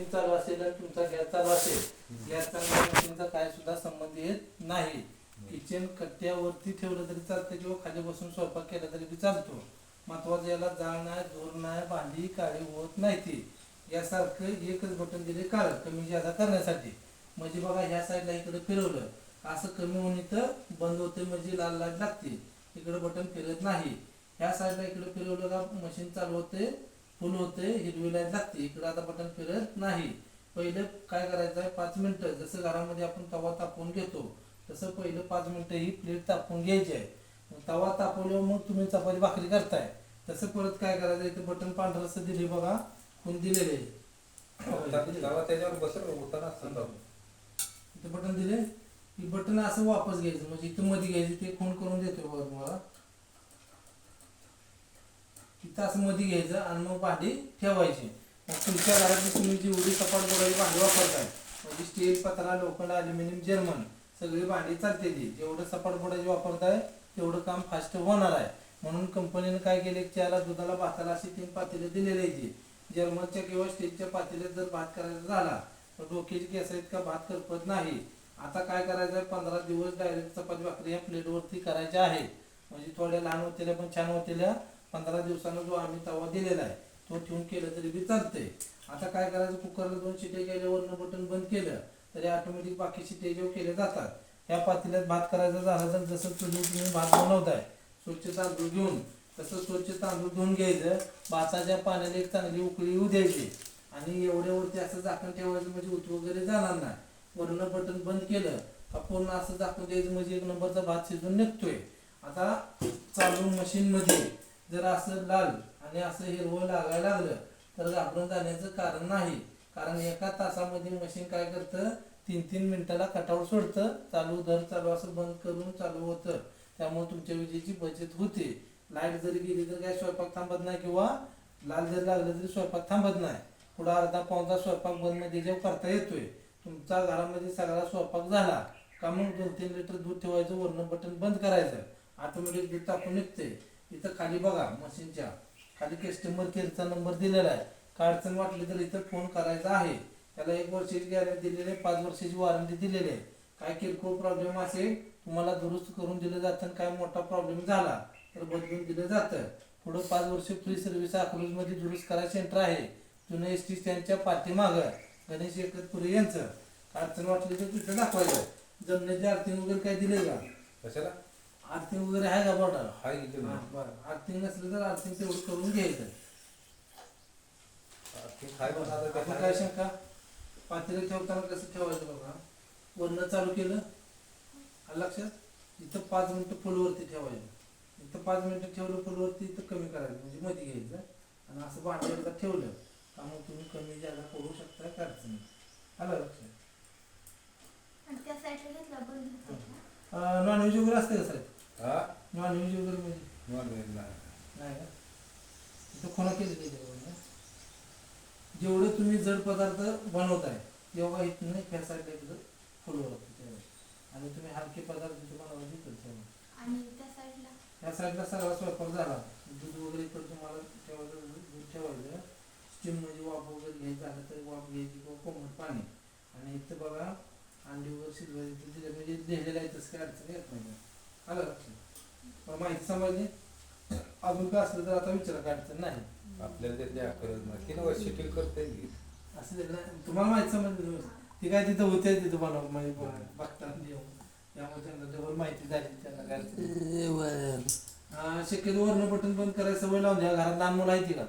Machine चालू असेल आणि तुमचा गॅस चालू असेल. गॅसचा आणि मशीनचा काय सुद्धा संबंध येत नाही. किचन कट्ट्यावरती ठेवलं तरी चालतं किंवा खाली बसून स्वयंपाक केला तरी बी चालतो. महत्वाचं याला जाळ नाही धूर नाही भांडी काळी होत नाही ती. यासारखं एकच बटन दिले काळ कमी जादा करण्यासाठी. म्हणजे बघा ह्या साईडला इकडे फिरवलं. असं कमी होऊन इथं बंद होते म्हणजे लाल लाइट लागते. इकडे बटन फिरत नाही. ह्या साईडला इकडे फिरवलं का मशीन चालू होते फुल होते हिरवी लाइट लागते. इकडे आता बटन फिरत नाही. पहिलं काय करायचं आहे पाच मिनिटं जसं घरामध्ये आपण तवा तापवून घेतो तसं पहिलं पाच मिनिटं ही प्लेट तापवून घ्यायची आहे. तवा तापवल्यावर मग तुम्ही चपाती भाकरी करताय. तसं परत काय करायचं इथं बटन पांढरं असं दिले बघा कोण दिलेले त्याच्यावर. इथं बटन दिले की बटन असं वापस घ्यायचं म्हणजे इथं मध्ये घ्यायचं ते फोन करून देतो बघा तुम्हाला? इथं असं मध्ये घ्यायचं आणि मग भांडी ठेवायची. मग तुमच्या घरात तुम्ही जेवढी सपाट बोलायची भांडी वापरताय म्हणजे स्टील पत्रा लोखंड अल्युमिनियम जर्मन सगळी भांडी चालते ती जेवढं सपाट बोलायची वापरताय तेवढं काम फास्ट होणार आहे. म्हणून कंपनीने काय केले चहाला दुधाला भाताला अशी तीन पातेले दिलेली आहे ती. जर्मनच्या किंवा स्टीलच्या पातेल्यात जर भात करायचा झाला तर डोक्याची केस इतका भात करपत नाही. आता काय करायचं आहे? पंधरा दिवस डायरेक्ट चपाती भाकरी या प्लेटवरती करायच्या आहे म्हणजे थोड्या लहान होतेल्या पण छान होतेल्या. पंधरा दिवसानं जो आम्ही तवा दिलेला आहे तो ठेवून केलं तरी बी चालतंय. आता काय करायचं कुकरला दोन शिटे केल्यावरनं बटन बंद केलं तरी ऑटोमॅटिक बाकी शिटे जेव्हा केले जातात ह्या पातेल्यात भात करायचा झाला तर जसं तुम्ही तुम्ही भात बनवताय स्वच्छ तांदूळ घेऊन तसं स्वच्छ तांदूळ धुवून घ्यायचं भाताच्या पाण्याला एक चांगली उकळी येऊ द्यायची. आणि एवढ्यावरती असं झाकण ठेवायचं म्हणजे उत वगैरे जाणार नाही. वरून बटन बंद केलं का पूर्ण असं झाकून द्यायचं म्हणजे एक नंबरचा भात शिजून निघतोय. आता चालू मशीनमध्ये जर असं लाल आणि असं हिरवं लागायला लागलं तर घाबरून जाण्याचं कारण नाही. कारण एका तासामध्ये मशीन काय करतं? तीन तीन मिनिटाला कटावर सोडतं. चालू दर चालू असं बंद करून चालू होतं. त्यामुळे तुमच्या विजेची बचत होते. लाइट जरी गेली तर काय स्वयंपाक थांबत नाही किंवा लाल जरी लागलं तरी स्वयंपाक थांबत नाही. पुढं अर्धा पाऊन स्वयंपाक बंद जेव्हा करता येतोय. तुमचा घरामध्ये सगळा स्वयंपाक झाला का मग दोन तीन लिटर दूध ठेवायचं वरण बटन बंद करायचं? ऑटोमॅटिक दूध टाकून निघते इथं खाली बघा मशीनच्या. खाली कस्टमर केअरचा नंबर दिलेला आहे. काय अडचण वाटली तर इथं फोन करायचा आहे. त्याला एक वर्षाची गॅरंटी दिलेली आहे पाच वर्षाची वॉरंटी दिलेली आहे. काय किरकोळ प्रॉब्लेम असेल तुम्हाला दुरुस्त करून दिलं जातं आणि काय मोठा प्रॉब्लेम झाला तर बदलून दिलं जातं. पुढं पाच वर्ष फ्री सर्व्हिसमध्ये दुरुस्त करा सेंटर आहे. जुनं एस टी स्टँडच्या पाठीमागं गणेश एकतपुरे यांचं. अडचण वाटली तर तिथं दाखवायचं. जमिनीची अडचण वगैरे काय दिले का? कशाला? आर्थिंग वगैरे आहे का बॉर्डर हाय इथे हा, बरं. आर्थिंग नसलं तर आर्थिंग तेवढं करून घ्यायचं. ते पण आता आपण काय काय शंका? पातेलं ठेवताना कसं ठेवायचं बघा? वरनं चालू केलं. आलं लक्षात? इथं पाच मिनिटं फुलवरती ठेवायचं. इथं पाच मिनिटं ठेवलं फुलवरती इथं कमी करायचं म्हणजे मध्ये घ्यायचं. आणि असं भांडं एकदा ठेवलं का मग तुम्ही कमी जागा करू शकता काय अडचण नाही. आलं लक्षात? आणि त्या साईडला घेतला बंद होते का? नॉनव्हेज वगैरे असते का साहेब हा नॉनव्हेज वगैरे म्हणजे नॉनव्हेज नाही का? इथं कोणा केलं गेलं जेवढं तुम्ही जड पदार्थ बनवताय तेव्हा इथून ह्या साईडला इकडं फुलवर आणि तुम्ही हलके पदार्थ त्या साईडला? ह्या साईडला सगळा स्वयंपाक झाला. दूध वगैरे इकडं तुम्हाला ठेवायचं दूध ठेवायचं. स्टीम म्हणजे वाफ वगैरे घ्यायचं झालं तर वाफ घ्यायची किंवा कोमट पाणी. आणि इथं बघा अंडी वगैरे शिजवायची दिले म्हणजे लिहिलेलं आहे तसं काही अडचण येत नाही. आलं माहिती समजली. अजून काय असलं तर आता विचारा काय अडचण नाही. आपल्याला ते द्या करत येईल? असं ते नाही. तुम्हाला माहिती समजली. ती काय तिथं होते तिथं बनव म्हणजे बघतात देऊन त्यामुळे त्यांना डबल माहिती झाली त्यांना काय अडचण नाही. अं, शक्यतो वरण बटन बंद करायची सवय लावून द्या. घरात लहान मुलं आहे ती का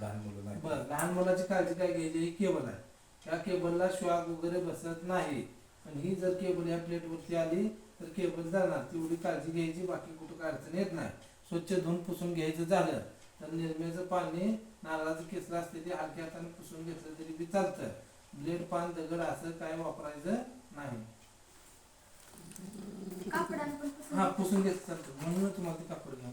लहान मुलं नाही. बरं लहान मुलाची काळजी काय घ्यायची? ही केबल आहे. त्या केबलला श्वाग वगैरे बसत नाही. पण ही जर केबल या प्लेटवरती आली तर केबल जाणार तेवढी काळजी घ्यायची बाकी कुठं काय अडचण येत नाही. स्वच्छ धुवून पुसून घ्यायचं झालं तर निरम्याचं पाणी नारळाचं केसलं असते ते हलक्या हाताने पुसून घेतलं तरी बी चालतं. ब्लेड पान दगड असं काय वापरायचं नाही. कापडानं पण पुसून हा पुसून घेतलं चालतं. म्हणून तुम्हाला ते कापड घ्या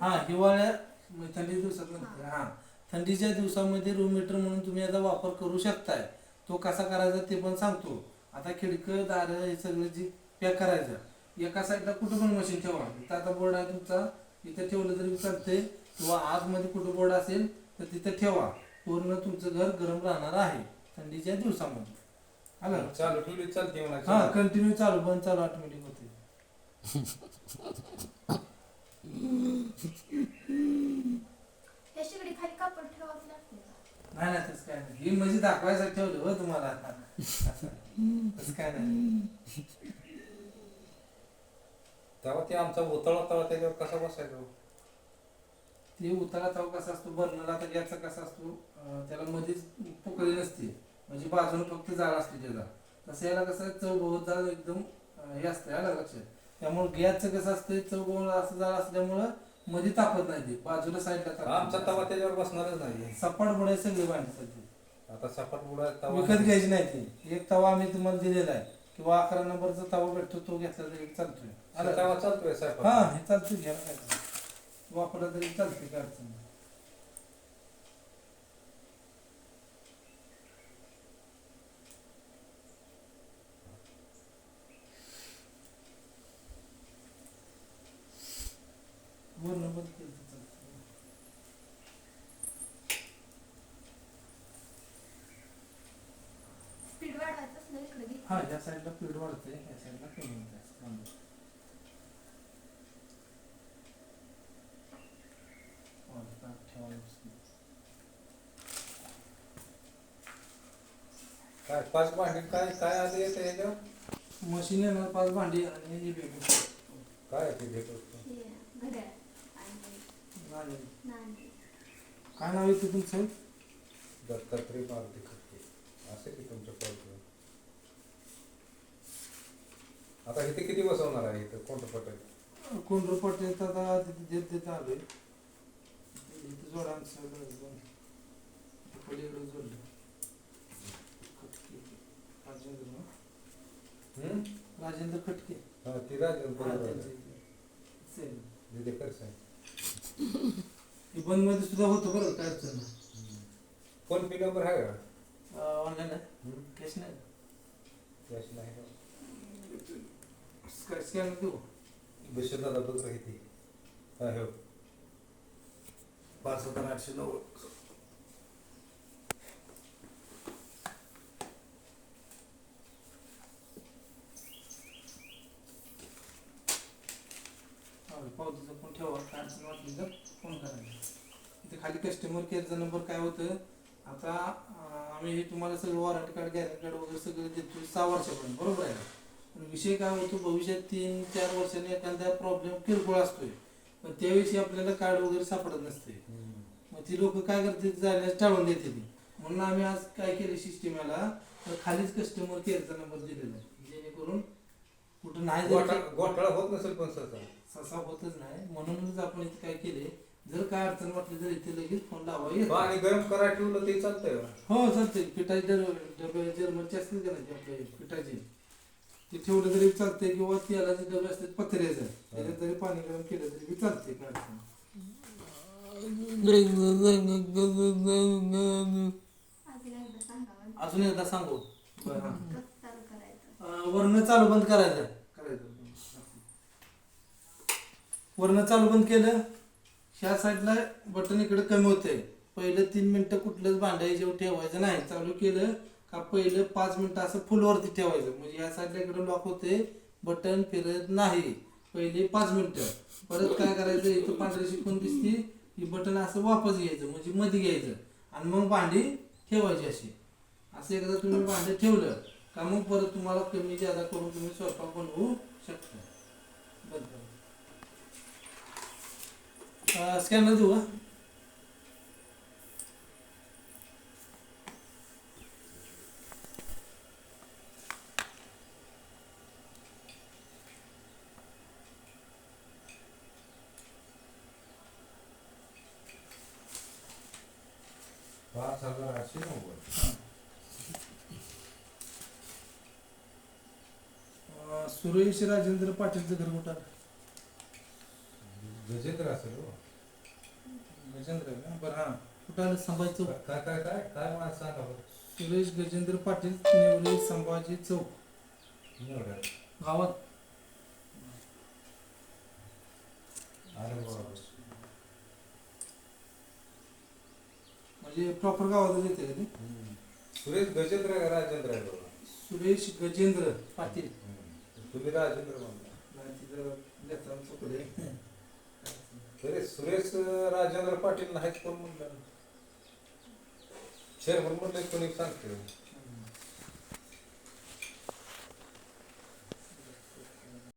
हा हिवाळ्यात थंडी दिवसात. हा. थंडीच्या दिवसामध्ये रूम मीटर म्हणून तुम्ही याचा वापर करू शकताय. तो कसा करायचा ते पण सांगतो. आता खिडकं दार हे सगळं जे पॅक करायचं. एका साईडला कुठं पण मशीन ठेवा. इथं आता बोर्ड आहे तुमचा. इथं ठेवलं तरी चालतंय. किंवा आतमध्ये कुठं बोर्ड असेल तर तिथं ठेवा. पूर्ण तुमचं घर गरम राहणार आहे थंडीच्या दिवसामध्ये. आलं? चालू ठेवली चालते हा म्हणा कंटिन्यू चालू. बंद चालू ऑटोमॅटिक होते. खाली कापड ठेवावंच लागते. नाही नाही तसं काय नाही. हे म्हणजे दाखवायसाठी ठेवलं हो तुम्हाला असं. तसं काय नाही. तेव्हा ते आमचा उतळ तेव्हा त्याच्यावर कसा बसायचा? ते उतारा तवा कसा असतो बर्नरला आता गॅसचा कसा असतो अं, त्याला मध्येच पोकळी नसते. म्हणजे बाजूने फक्त जाळ असते त्याचा. तसं याला कसं चव बहुत जाळ एकदम अं, हे असतं याला लक्षात. त्यामुळे गॅसचं कसं असतं चव बहुत असं जाळ असल्यामुळं मध्ये तापत नाही ते बाजूला साईडला आमचा तवा त्याच्यावर बसणारच नाही. सपाट बुडाय सगळे भांडी आता सपाट बुडा तवा विकत घ्यायची नाही ती. एक तवा आम्ही तुम्हाला दिलेला आहे. किंवा अकरा नंबरचा तवा भेटतो तो घेतला तरी चालतोय. का? तवा चालतोय हा साहेब. हे चालतं घ्या काय. वापरला तरी चालते काय अडचण नाही. वरनं बंद केलं तर चालतंय. स्पीड वाढवायचं असलं इकडे घे. हा या साईडला पीड वाढते या साईडला कमी होते असं बंद. हो, आता ठेवायला बसलं. काय पाच भांडी काय काय आधी येते ह्याच्यावर मशीन येणार पाच भांडी आणि हे. काय ते भेट होतं? हे घड्याळ आणि नाही. नाणी काय नाव आहे ते तुमचं? दत्तात्रय मारुती खटके. असे की तुमच्या कॉलचं आता इथे किती बसवणार आहे इथं? कोणतं पटेल कोण रिपोर्ट येतात आता तिथे देत देत आलोय इथे जोडा आमचं. इथे पलीकडे जोडलं. राजेंद्र? राजेंद्र खटके. हा ती राजन बंदमध्ये सुद्धा होतं बरं काय अडचण फोन पे नंबर आहे का? ऑनलाईन आहे? कॅश नाही कॅश नाही का? स्कॅ- स्कॅन देऊ बशीर दादा बघ रे इथे हा हो पाच हजार आठशे नव्वद पावतीचा फोन ठेवा काय अडचण वाटली तर फोन करायचा इथे खाली कस्टमर केअरचा नंबर काय होतं आता आम्ही हे तुम्हाला सगळं वॉरंटी कार्ड गॅरंटी कार्ड वगैरे सगळं देतो सहा वर्षापर्यंत बरोबर आहे? पण विषय काय होतो भविष्यात तीन चार वर्षांनी एखादा प्रॉब्लेम किरकोळ असतोय. पण त्यावेळी आपल्याला कार्ड वगैरे सापडत नसते. मग ती लोक काय करते जाण्यास टाळून देते ती. म्हणून आम्ही आज काय केलं सिस्टीम याला तर खालीच कस्टमर केअरचा नंबर दिलेला आहे. जेणेकरून कुठं नाही घोटाळा होत नसेल पण सहसा. ससा होतच नाही. म्हणूनच आपण इथे काय केले जर काय अडचण वाटली तर इथे लगेच फोन लावा पाणी गरम करायला ठेवलं ते चालतंय का? हो चालते पिठाचे डबे जर्मनचे असतील का नाही आपले पिठाचे? ते ठेवलं तरी चालते किंवा तेलाचे डबे असतात पत्र्याचे. त्याच्यात जरी पाणी गरम केलं तरी बी चालते काय अडचण नाही. अजून एकदा सांगा. बरं. कसं चालू बंद करायचं. करायचं. वरनं चालू बंद केलं ह्या साईडला बटन इकडे कमी होते पहिलं तीन मिनटं कुठलंच भांडायचं ठेवायचं नाही. चालू केलं का पहिलं पाच मिनटं असं फुलवरती ठेवायचं. म्हणजे ह्या साईडला इकडे लॉक होते बटन फिरत नाही. पहिले पाच मिनटं. परत काय करायचं इथं पांढरी शिकून दिसती ही बटन असं वापस घ्यायचं म्हणजे मध्ये घ्यायचं. आणि मग भांडी ठेवायची अशी. असं एकदा तुम्ही भांडे ठेवलं का मग परत तुम्हाला कमी जादा करून तुम्ही स्वयंपाक बनवू शकता. स्कॅनर देऊ का पाच हजार आठशे नव्वद अं, सुरेश राजेंद्र पाटीलचं घर कुठं? कुटाळ संभाजी चौक? काय काय काय काय मला सांगा सुरेश गजेंद्र पाटील नेवरे संभाजी चौक. गावात. अरे म्हणजे प्रॉपर गावातच येते का ते? सुरेश गजेंद्र का राजेंद्र आहे सुरेश गजेंद्र पाटील. तुम्ही राजेंद्र म्हणता. सुरेश सुरेश राजेंद्र पाटील नाहीत कोण म्हणलं चेअरमन म्हणलं कोणी सांगते